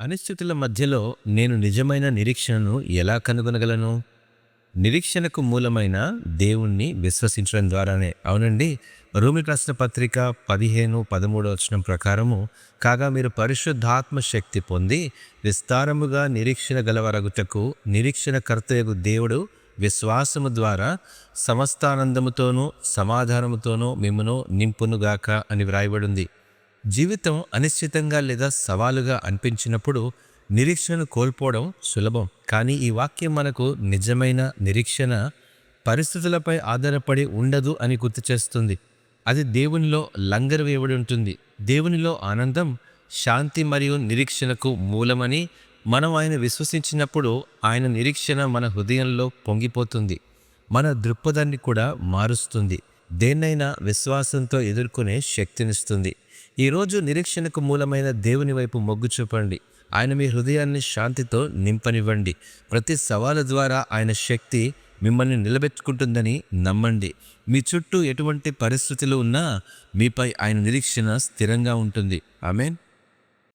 అనిశ్చితుల మధ్యలో నేను నిజమైన నిరీక్షణను ఎలా కనుగొనగలను? నిరీక్షణకు మూలమైన దేవుణ్ణి విశ్వసించడం ద్వారానే. అవునండి రూమి రాసిన పత్రిక పదిహేను పదమూడు వచనం ప్రకారము కాగా మీరు పరిశుద్ధాత్మ శక్తి పొంది విస్తారముగా నిరీక్షణ గలవరగుటకు నిరీక్షణ కర్తయగు దేవుడు విశ్వాసము ద్వారా సమస్తానందముతోనూ సమాధానముతోనూ మిమ్మను నింపునుగాక అని వ్రాయబడింది. జీవితం అనిశ్చితంగా లేదా సవాలుగా అనిపించినప్పుడు నిరీక్షణను కోల్పోవడం సులభం. కానీ ఈ వాక్యం మనకు నిజమైన నిరీక్షణ పరిస్థితులపై ఆధారపడి ఉండదు అని గుర్తు చేస్తుంది. అది దేవునిలో లంగరు వేయబడి ఉంటుంది. దేవునిలో ఆనందం శాంతి మరియు నిరీక్షణకు మూలమని మనం ఆయన విశ్వసించినప్పుడు ఆయన నిరీక్షణ మన హృదయంలో పొంగిపోతుంది. మన దృక్పథాన్ని కూడా మారుస్తుంది. దేన్నైనా విశ్వాసంతో ఎదుర్కొనే శక్తినిస్తుంది. ఈరోజు నిరీక్షణకు మూలమైన దేవుని వైపు మొగ్గు చూపండి. ఆయన మీ హృదయాన్ని శాంతితో నింపనివ్వండి. ప్రతి సవాలు ద్వారా ఆయన శక్తి మిమ్మల్ని నిలబెట్టుకుంటుందని నమ్మండి. మీ చుట్టూ ఎటువంటి పరిస్థితులు ఉన్నా మీపై ఆయన నిరీక్షణ స్థిరంగా ఉంటుంది. ఆమెన్.